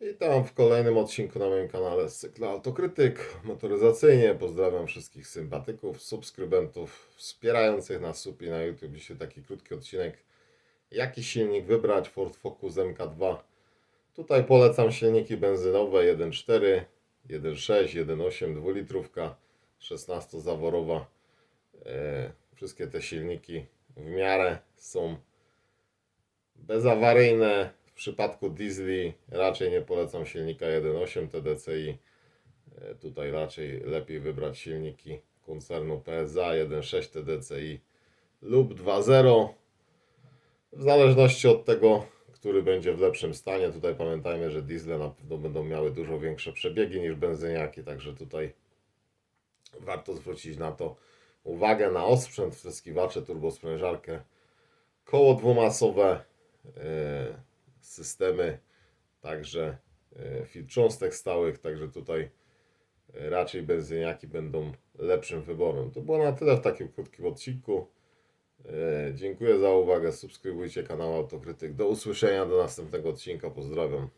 Witam w kolejnym odcinku na moim kanale z cyklu Autokrytyk motoryzacyjnie. Pozdrawiam wszystkich sympatyków, subskrybentów wspierających nas sub i na YouTube. Dzisiaj taki krótki odcinek. Jaki silnik wybrać? Ford Focus MK2. Tutaj polecam silniki benzynowe 1.4, 1.6, 1.8, 2 litrówka, 16-zaworowa. E, wszystkie te silniki w miarę są bezawaryjne. W przypadku diesli raczej nie polecam silnika 1.8 TDCi. E, Tutaj raczej lepiej wybrać silniki koncernu PSA 1.6 TDCi lub 2.0. W zależności od tego, który będzie w lepszym stanie. Tutaj pamiętajmy, że diesle na pewno będą miały dużo większe przebiegi niż benzyniaki, także tutaj warto zwrócić na to uwagę na osprzęt, wtryskiwacze, turbosprężarkę, koło dwumasowe, e, systemy, także e, filtr cząstek stałych, także tutaj e, raczej benzyniaki będą lepszym wyborem. To było na tyle w takim krótkim odcinku. E, Dziękuję za uwagę. Subskrybujcie kanał Autokrytyk. Do usłyszenia do następnego odcinka. Pozdrawiam.